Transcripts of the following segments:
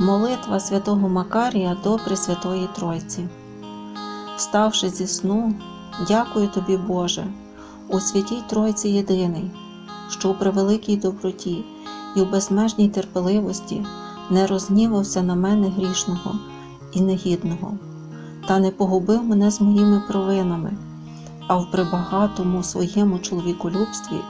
Молитва святого Макарія до Пресвятої Тройці. Вставши зі сну, дякую тобі, Боже, у святій Тройці єдиний, що у превеликій доброті і в безмежній терпеливості не розгнівався на мене грішного і негідного, та не погубив мене з моїми провинами, а в прибагатому своєму чоловіколюбстві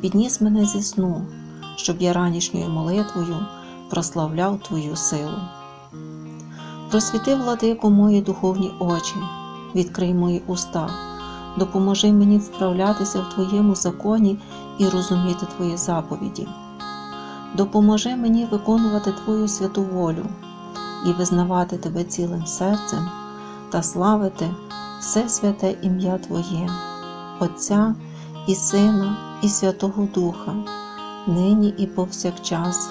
підніс мене зі сну, щоб я ранішньою молитвою прославляв Твою силу. Просвіти, владико, мої духовні очі, відкрий мої уста, допоможи мені вправлятися в Твоєму законі і розуміти Твої заповіді. Допоможи мені виконувати Твою святу волю і визнавати Тебе цілим серцем та славити все святе ім'я Твоє, Отця і Сина, і Святого Духа, нині і повсякчас,